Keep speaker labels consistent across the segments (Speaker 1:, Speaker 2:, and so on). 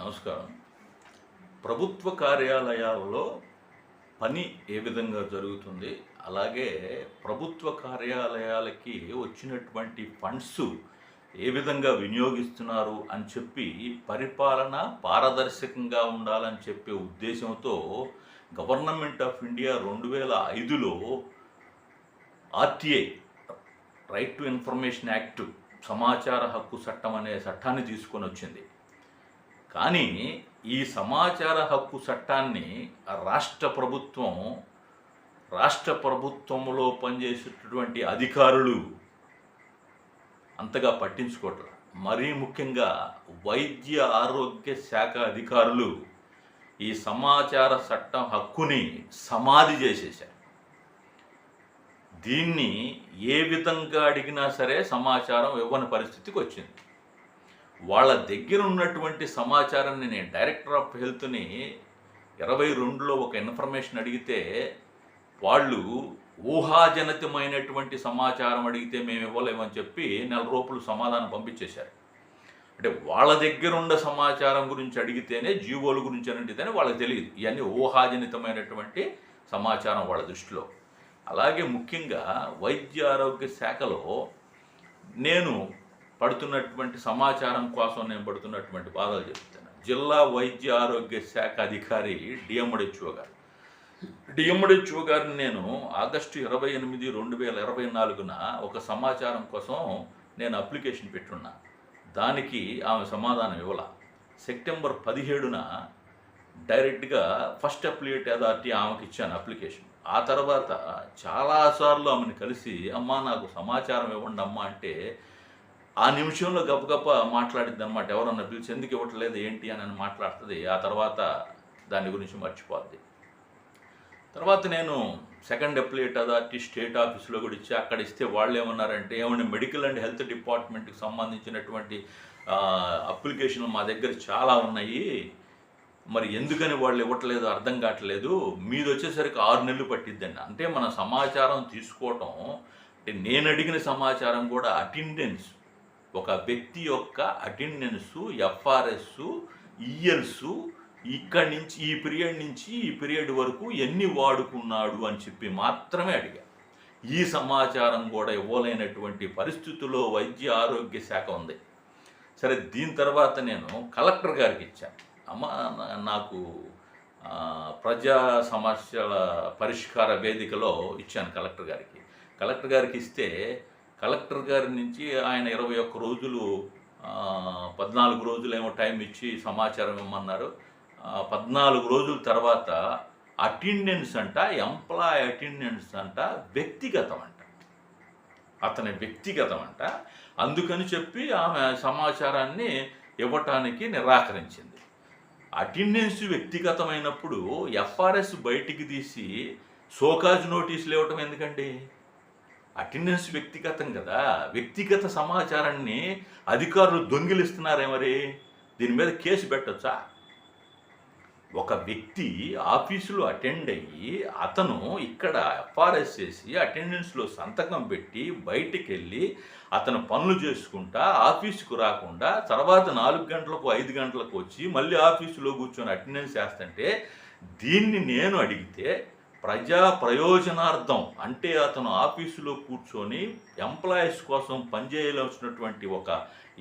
Speaker 1: నమస్కారం. ప్రభుత్వ కార్యాలయాల్లో పని ఏ విధంగా జరుగుతుంది? అలాగే ప్రభుత్వ కార్యాలయాలకి వచ్చినటువంటి ఫండ్స్ ఏ విధంగా వినియోగిస్తున్నారు అని చెప్పి పరిపాలన పారదర్శకంగా ఉండాలని చెప్పే ఉద్దేశంతో గవర్నమెంట్ ఆఫ్ ఇండియా రెండు వేల ఐదులో RTI right to information act సమాచార హక్కు చట్టం అనే చట్టాన్ని తీసుకొని వచ్చింది. కానీ ఈ సమాచార హక్కు చట్టాన్ని రాష్ట్ర ప్రభుత్వం రాష్ట్ర ప్రభుత్వంలో పనిచేసేటటువంటి అధికారులు అంతగా పట్టించుకోవట్లేదు మరీ ముఖ్యంగా వైద్య ఆరోగ్య శాఖ అధికారులు ఈ సమాచార చట్టం హక్కుని సమాధి చేసేశారు. దీన్ని ఏ విధంగా అడిగినా సరే సమాచారం ఇవ్వని పరిస్థితికి వచ్చింది. వాళ్ళ దగ్గర ఉన్నటువంటి సమాచారాన్ని నేను డైరెక్టర్ ఆఫ్ హెల్త్ని ఇరవై రెండులో ఒక ఇన్ఫర్మేషన్ అడిగితే వాళ్ళు ఊహాజనితమైనటువంటి సమాచారం అడిగితే మేము ఇవ్వలేమని చెప్పి నెల రూపాయలు సమాధానం పంపించేశారు. అంటే వాళ్ళ దగ్గర ఉన్న సమాచారం గురించి అడిగితేనే జీవోల గురించి అని అడిగితేనే వాళ్ళకి తెలియదు. ఇవన్నీ ఊహాజనితమైనటువంటి సమాచారం వాళ్ళ దృష్టిలో. అలాగే ముఖ్యంగా వైద్య ఆరోగ్య శాఖలో నేను పడుతున్నటువంటి సమాచారం కోసం నేను పడుతున్నటువంటి బాధలు చెప్తాను జిల్లా వైద్య ఆరోగ్య శాఖ అధికారి డిఎండిహెచ్ఓ గారు. డిఎండిహెచ్ఓ గారిని నేను ఆగస్టు ఇరవై ఎనిమిది రెండు వేల ఇరవై నాలుగున ఒక సమాచారం కోసం నేను అప్లికేషన్ పెట్టున్నా. దానికి ఆమె సమాధానం ఇవ్వాల. సెప్టెంబర్ పదిహేడున డైరెక్ట్గా ఫస్ట్ అప్లియేట్ అథారిటీ ఆమెకి ఇచ్చాను అప్లికేషన్. ఆ తర్వాత చాలాసార్లు ఆమెను కలిసి అమ్మా నాకు సమాచారం ఇవ్వండి అమ్మా అంటే ఆ నిమిషంలో గబగబ మాట్లాడింది అనమాట ఎవరన్నా పిలిచి ఎందుకు ఇవ్వట్లేదు ఏంటి అని అని మాట్లాడుతుంది. ఆ తర్వాత దాని గురించి మర్చిపోద్ది. తర్వాత నేను సెకండ్ అప్లేట్ అథారిటీ స్టేట్ ఆఫీస్లో కూడా ఇచ్చి. అక్కడ ఇస్తే వాళ్ళు ఏమన్నారంటే ఏమైనా మెడికల్ అండ్ హెల్త్ డిపార్ట్మెంట్కి సంబంధించినటువంటి అప్లికేషన్లు మా దగ్గర చాలా ఉన్నాయి. మరి ఎందుకని వాళ్ళు ఇవ్వట్లేదు అర్థం కావట్లేదు. మీది వచ్చేసరికి ఆరు నెలలు పట్టిద్దండి. అంటే మన సమాచారం తీసుకోవటం అంటే నేను అడిగిన సమాచారం కూడా అటెండెన్స్ ఒక వ్యక్తి యొక్క అటెండెన్స్ ఎఫ్ఆర్ఎస్ ఈఎల్స్ ఇక్కడి నుంచి ఈ పీరియడ్ నుంచి ఈ పీరియడ్ వరకు ఎన్ని వాడుకున్నాడు అని చెప్పి మాత్రమే అడిగా. ఈ సమాచారం కూడా ఇవ్వలేనటువంటి పరిస్థితుల్లో వైద్య ఆరోగ్య శాఖ ఉంది. సరే దీని తర్వాత నేను కలెక్టర్ గారికి ఇచ్చాను. అమ్మ నాకు ప్రజా సమస్యల పరిష్కార వేదికలో ఇచ్చాను కలెక్టర్ గారికి. కలెక్టర్ గారికి ఇస్తే కలెక్టర్ గారి నుంచి ఆయన ఇరవై ఒక్క రోజులు పద్నాలుగు రోజులు ఏమో టైం ఇచ్చి సమాచారం ఇవ్వమన్నారు పద్నాలుగు రోజుల తర్వాత అటెండెన్స్ అంట ఎంప్లాయ్ అటెండెన్స్ అంట వ్యక్తిగతం అంట. అతని వ్యక్తిగతం అంట. అందుకని చెప్పి ఆమె సమాచారాన్ని ఇవ్వటానికి నిరాకరించింది. అటెండెన్స్ వ్యక్తిగతమైనప్పుడు ఎఫ్ఆర్ఎస్ బయటికి తీసి సోకాజ్ నోటీసులు ఇవ్వటం ఎందుకండి? అటెండెన్స్ వ్యక్తిగతం కదా. వ్యక్తిగత సమాచారాన్ని అధికారులు దొంగిలిస్తున్నారే మరి? దీని మీద కేసు పెట్టొచ్చా? ఒక వ్యక్తి ఆఫీసులో అటెండ్ అయ్యి అతను ఇక్కడ ఎఫ్ఆర్ఎస్ చేసి అటెండెన్స్లో సంతకం పెట్టి బయటికి వెళ్ళి అతను పనులు చేసుకుంటా ఆఫీసుకు రాకుండా తర్వాత నాలుగు గంటలకు ఐదు గంటలకు వచ్చి మళ్ళీ ఆఫీసులో కూర్చొని అటెండెన్స్ చేస్తుంటే దీన్ని నేను అడిగితే ప్రజా ప్రయోజనార్థం అంటే అతను ఆఫీసులో కూర్చొని ఎంప్లాయీస్ కోసం పనిచేయవలసినటువంటి ఒక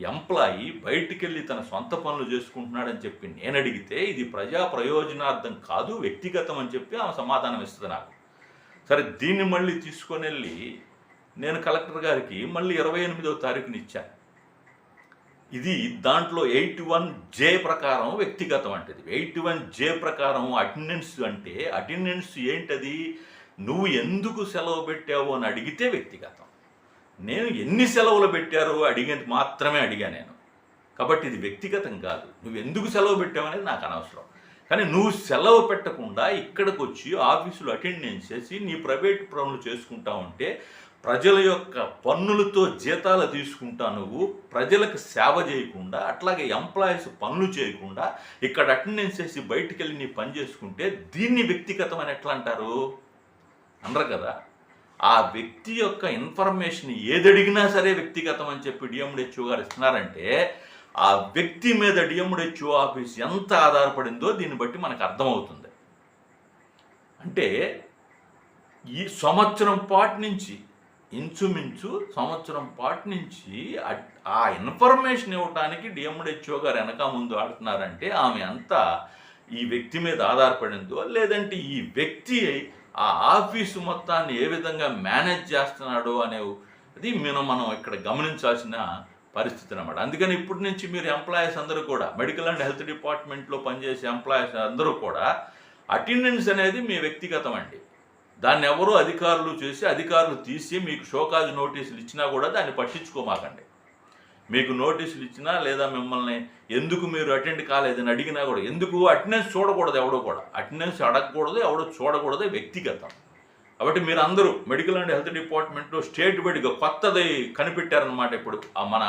Speaker 1: ఎంప్లాయీ బయటికి వెళ్ళి తన సొంత పనులు చేసుకుంటున్నాడని చెప్పి నేను అడిగితే ఇది ప్రజా ప్రయోజనార్థం కాదు వ్యక్తిగతం అని చెప్పి ఆమె సమాధానం ఇస్తుంది నాకు. సరే దీన్ని మళ్ళీ తీసుకొని వెళ్ళి నేను కలెక్టర్ గారికి మళ్ళీ ఇరవై ఎనిమిదవ తారీఖుని ఇచ్చాను ఇది దాంట్లో ఎయిట్ వన్ జే ప్రకారం వ్యక్తిగతం అంటది. ఎయిట్ వన్ జే ప్రకారం అటెండెన్స్ అంటే అటెండెన్స్ ఏంటది? నువ్వు ఎందుకు సెలవు పెట్టావు అని అడిగితే వ్యక్తిగతం. నేను ఎన్ని సెలవులు పెట్టారు అడిగేది మాత్రమే అడిగా నేను. కాబట్టి ఇది వ్యక్తిగతం కాదు. నువ్వు ఎందుకు సెలవు పెట్టావు అనేది నాకు అనవసరం. కానీ నువ్వు సెలవు పెట్టకుండా ఇక్కడికి వచ్చి ఆఫీసులో అటెండెన్స్ చేసి నీ ప్రైవేట్ పనులు చేసుకుంటా ఉంటే ప్రజల యొక్క పన్నులతో జీతాలు తీసుకుంటా నువ్వు ప్రజలకు సేవ చేయకుండా అట్లాగే ఎంప్లాయీస్ పనులు చేయకుండా ఇక్కడ అటెండెన్స్ చేసి బయటికి వెళ్ళి నీ పని చేసుకుంటే దీన్ని వ్యక్తిగతం అని ఎట్లా అంటారు? అనరు కదా. ఆ వ్యక్తి యొక్క ఇన్ఫర్మేషన్ ఏది అడిగినా సరే వ్యక్తిగతం అని చెప్పి డిఎండిహెచ్ఓ గారు ఇస్తున్నారంటే ఆ వ్యక్తి మీద డిఎండిహెచ్ఓ ఆఫీస్ ఎంత ఆధారపడిందో దీన్ని బట్టి మనకు అర్థమవుతుంది. అంటే ఈ సంవత్సరం పాటు నుంచి ఇంచుమించు సంవత్సరం పాటు నుంచి ఆ ఇన్ఫర్మేషన్ ఇవ్వడానికి డిఎండిహెచ్ఓ గారు వెనక ముందు ఆడుతున్నారంటే ఆమె అంతా ఈ వ్యక్తి మీద ఆధారపడిందో లేదంటే ఈ వ్యక్తి ఆ ఆఫీసు మొత్తాన్ని ఏ విధంగా మేనేజ్ చేస్తున్నాడో అనే అది మనం మనం ఇక్కడ గమనించాల్సిన పరిస్థితి అనమాట అందుకని ఇప్పటి నుంచి మీరు ఎంప్లాయీస్ అందరూ కూడా మెడికల్ అండ్ హెల్త్ డిపార్ట్మెంట్లో పనిచేసే ఎంప్లాయీస్ అందరూ కూడా అటెండెన్స్ అనేది మీ వ్యక్తిగతం అండి. దాన్ని ఎవరో అధికారులు చేసి అధికారులు తీసి మీకు షోకాజ్ నోటీసులు ఇచ్చినా కూడా దాన్ని పట్టించుకోమాకండి. మీకు నోటీసులు ఇచ్చినా లేదా మిమ్మల్ని ఎందుకు మీరు అటెండ్ కాలేదని అడిగినా కూడా ఎందుకు అటెండెన్స్ చూడకూడదు ఎవడో కూడా. అటెండెన్స్ అడగకూడదు ఎవడో చూడకూడదు వ్యక్తిగతం. కాబట్టి మీరు అందరూ మెడికల్ అండ్ హెల్త్ డిపార్ట్మెంట్లో స్టేట్ వైడ్గా కొత్తది కనిపెట్టారనమాట ఇప్పుడు మన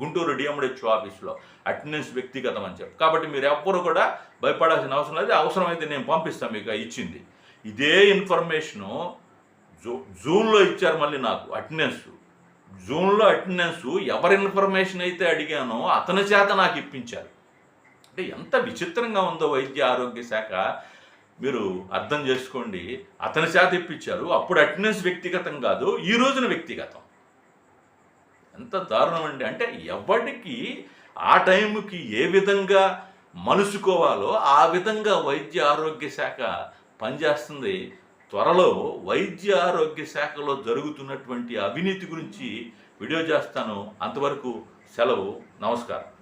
Speaker 1: గుంటూరు డిఎండిహెచ్ఓ ఆఫీస్లో అటెండెన్స్ వ్యక్తిగతం అని చెప్పి. కాబట్టి మీరు ఎవ్వరు కూడా భయపడాల్సిన అవసరం లేదు. అవసరమైతే నేను పంపిస్తాను మీకు ఇచ్చింది. ఇదే ఇన్ఫర్మేషను జూ జూన్లో ఇచ్చారు మళ్ళీ నాకు అటెండెన్స్. జూన్లో అటెండెన్స్ ఎవరి ఇన్ఫర్మేషన్ అయితే అడిగానో అతని చేత నాకు ఇప్పించారు. అంటే ఎంత విచిత్రంగా ఉందో వైద్య ఆరోగ్య శాఖ మీరు అర్థం చేసుకోండి. అతని చేత ఇప్పించారు. అప్పుడు అటెండెన్స్ వ్యక్తిగతం కాదు ఈ రోజున వ్యక్తిగతం. ఎంత దారుణం అండి అంటే ఎవరికి ఆ టైంకి ఏ విధంగా మలుసుకోవాలో ఆ విధంగా వైద్య ఆరోగ్య శాఖ పనిచేస్తుంది. త్వరలో వైద్య ఆరోగ్య శాఖలో జరుగుతున్నటువంటి అవినీతి గురించి వీడియో చేస్తాను. అంతవరకు సెలవు. నమస్కారం.